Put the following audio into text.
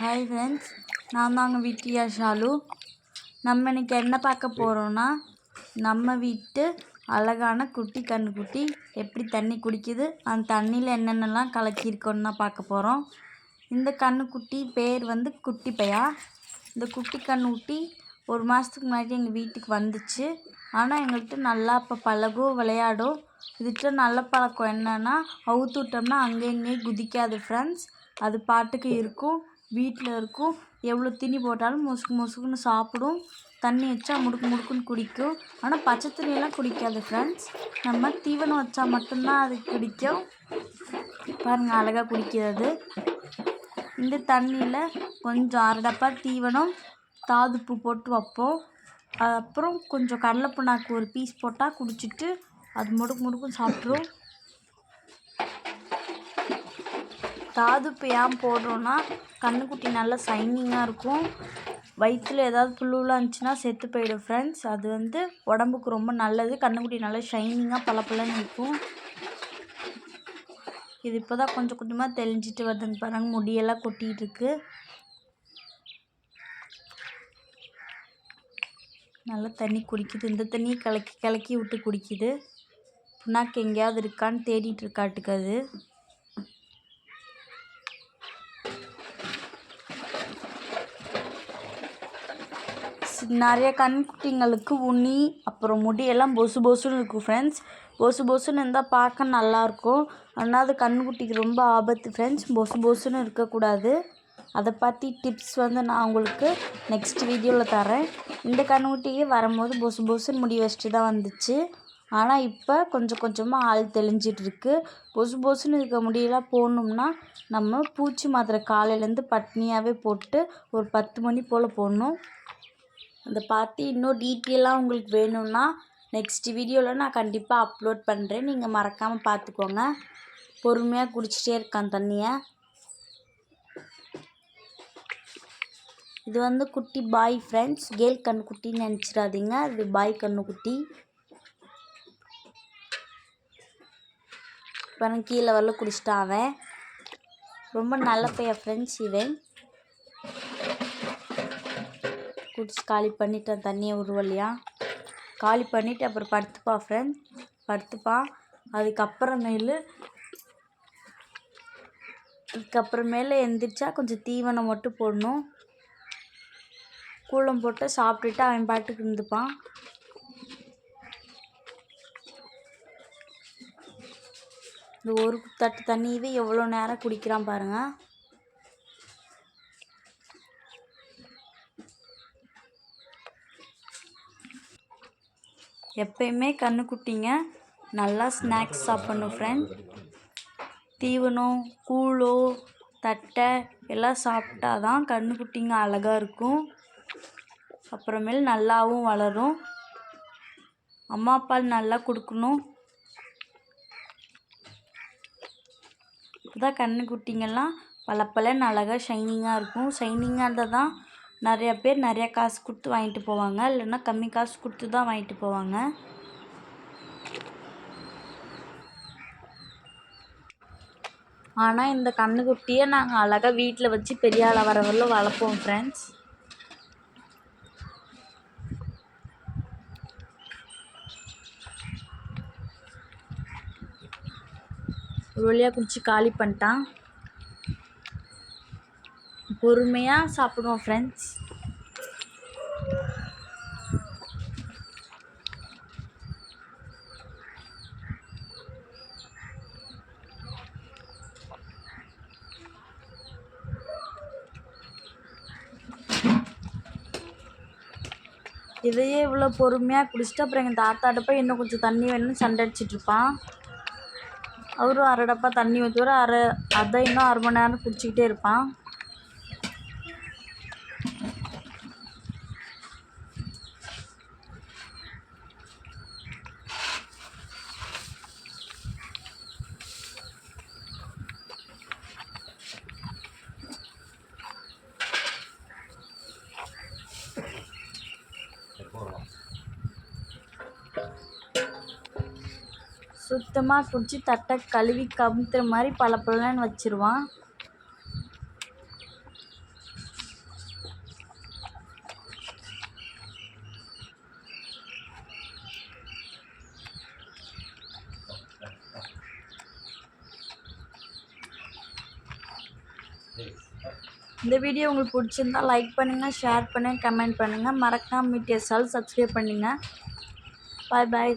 Hi friends நான் தாங்க விட்டியா ஷாலு. நம்ம இன்னைக்கு என்ன பார்க்க போகிறோன்னா நம்ம வீட்டு அழகான குட்டி கன்றுக்குட்டி எப்படி தண்ணி குடிக்குது அந்த தண்ணியில் என்னென்னலாம் கலக்கியிருக்கோன்னு தான் பார்க்க போகிறோம் இந்த கன்றுக்குட்டி பேர் வந்து குட்டி பையா இந்த குட்டி கன்றுக்குட்டி ஒரு மாதத்துக்கு முன்னாடி எங்கள் வீட்டுக்கு வந்துச்சு. ஆனால் எங்கள்கிட்ட நல்லா இப்போ பழகும் விளையாடும் இதுகிட்ட நல்ல பழக்கம் என்னென்னா அவுத்து விட்டோம்னா அங்கே இங்கேயும் குதிக்காது ஃப்ரெண்ட்ஸ் அது பாட்டுக்கு இருக்கும். வீட்டில் இருக்கும். எவ்வளோ தீனி போட்டாலும் முசுக்கு முசுக்குன்னு சாப்பிடும். தண்ணி வச்சா முடுக்கு முடுக்குன்னு குடிக்கும். ஆனால் பச்சை தண்ணியெல்லாம் குடிக்காது ஃப்ரெண்ட்ஸ் நம்ம தீவனம் வச்சா மட்டும்தான் அது குடிக்கும். பாருங்கள் அழகாக குடிக்கிறது. இந்த தண்ணியில் கொஞ்சம் அரை டப்பா தீவனம் தாதுப்பு போட்டு வைப்போம். அப்புறம் கொஞ்சம் கடலை புண்ணாக்கு ஒரு பீஸ் போட்டால் குடிச்சிட்டு அது முடுக்கு முடுக்குன்னு சாப்பிட்ரும் தாதுப்பு ஏன் போடுறோன்னா கன்றுக்குட்டி நல்லா சைனிங்காக இருக்கும். வயிற்றில் ஏதாவது புல்லுலாம் இருந்துச்சுன்னா செத்து போயிடும் ஃப்ரெண்ட்ஸ் அது வந்து உடம்புக்கு ரொம்ப நல்லது. கன்றுக்குட்டி நல்லா ஷைனிங்காக பளபளன்னு இருக்கும். இது இப்போ தான் கொஞ்சம் கொஞ்சமாக தெளிஞ்சிட்டு வருதுங்க பாருங்க. முடியெல்லாம் கொட்டிகிட்டு இருக்கு. நல்லா தண்ணி குடிக்குது. இந்த தண்ணியை கலக்கி கலக்கி விட்டு குடிக்குது. புண்ணாக்கு எங்கேயாவது இருக்கான்னு தேடிட்டு இருக்காட்டுக்கு அது. நிறைய கண்குட்டிங்களுக்கு உண்ணி அப்புறம் முடியெல்லாம் பொசு பொசுன்னு இருக்கும் ஃப்ரெண்ட்ஸ். பொசு பொசுன்னு இருந்தால் பார்க்க நல்லாயிருக்கும். ஆனால் அது கண்குட்டிக்கு ரொம்ப ஆபத்து ஃப்ரெண்ட்ஸ். பொசு பொசுன்னு இருக்கக்கூடாது. அதை பற்றி டிப்ஸ் வந்து நான் உங்களுக்கு நெக்ஸ்ட் வீடியோவில் தரேன். இந்த கண்குட்டியே வரும்போது பொசு பொசுன்னு முடி வச்சுட்டு தான் வந்துச்சு. ஆனால் இப்போ கொஞ்சம் கொஞ்சமாக ஆள் தெளிஞ்சிட்டு இருக்கு. பொசு பொசுன்னு இருக்க முடியெல்லாம் போடணும்னா நம்ம பூச்சி மாத்திரை காலையிலேருந்து பட்னியாகவே போட்டு ஒரு பத்து மணி போல் போடணும். அதை பார்த்து இன்னும் டீட்டெயிலாக உங்களுக்கு வேணும்னா நெக்ஸ்ட் வீடியோவில் நான் கண்டிப்பாக அப்லோட் பண்ணுறேன் நீங்கள் மறக்காமல் பார்த்துக்கோங்க. பொறுமையாக குடிச்சிட்டே இருக்கான் தண்ணியை. இது வந்து குட்டி பாய் ஃப்ரெண்ட்ஸ் கேல் கண்ணுக்குட்டின்னு நினச்சிடாதீங்க. இது பாய் கண்ணுக்குட்டி. இப்போ கீழே வரல குடிச்சிட்டான் அவன். ரொம்ப நல்ல பையன் ஃப்ரெண்ட்ஸ் இவன். குடிச்சு காலி பண்ணிட்டேன் தண்ணியை உருவலையா காலி பண்ணிவிட்டு அப்புறம் படுத்துப்பா ஃப்ரெண்ட் படுத்துப்பான் அதுக்கப்புறமேலு அதுக்கப்புறமேல எந்திரிச்சா கொஞ்சம் தீவனம் மட்டும் போடணும். கூளம் போட்டு சாப்பிட்டுட்டு அவன் பாட்டுக்கு இருந்துப்பான். இந்த ஒரு தட்டு தண்ணியவே எவ்வளோ நேரம் குடிக்கிறான் பாருங்கள் எப்பயுமே கன்றுக்குட்டிங்க நல்லா ஸ்நாக்ஸ் சாப்பிட்ணும் ஃப்ரெண்ட் தீவனம் கூழோ தட்டை எல்லாம் சாப்பிட்டா தான் கன்றுக்குட்டிங்க அழகாக இருக்கும். அப்புறமேல் நல்லாவும் வளரும். அம்மா பால் நல்லா கொடுக்கணும். அப்போதான் கன்றுக்குட்டிங்கெல்லாம் பளபளன்னு அழகாக ஷைனிங்காக இருக்கும். ஷைனிங்காக இருந்தால் தான் நிறைய பேர் நிறைய காசு கொடுத்து வாங்கிட்டு போவாங்க. இல்லைன்னா கம்மி காசு கொடுத்து தான் வாங்கிட்டு போவாங்க. ஆனால் இந்த கன்றுக்குட்டியை நாங்கள் அழகாக வீட்டில் வச்சு பெரிய ஆளாக வர வரலும் வளர்ப்போம் ஃப்ரெண்ட்ஸ் ஒரு வழியாக குடிச்சு காலி பண்ணிட்டான். பொறுமையாக சாப்பிடுவோம் ஃப்ரெண்ட்ஸ் இதையே இவ்வளோ பொறுமையாக குடிச்சிட்டு அப்புறம் எங்கள் தாத்தாட்ட போய் இன்னும் கொஞ்சம் தண்ணி வேணும்னு சண்டை அடிச்சிட்டு இருப்பான். அவரும் அரை டப்பா தண்ணி ஊற்றுவார் அரை அதை இன்னும் அரை மணி நேரம் குடிச்சிக்கிட்டே இருப்பான். சுத்தமாக குடித்து தட்டை கழுவி கமுத்துற மாதிரி பல பழன்னு வச்சுருவான். இந்த வீடியோ உங்களுக்கு பிடிச்சிருந்தா லைக் பண்ணுங்கள் ஷேர் பண்ணுங்கள் கமெண்ட் பண்ணுங்கள் மறக்காமல் மீட்டியஸால் சப்ஸ்கிரைப் பண்ணுங்கள் பாய் பாய்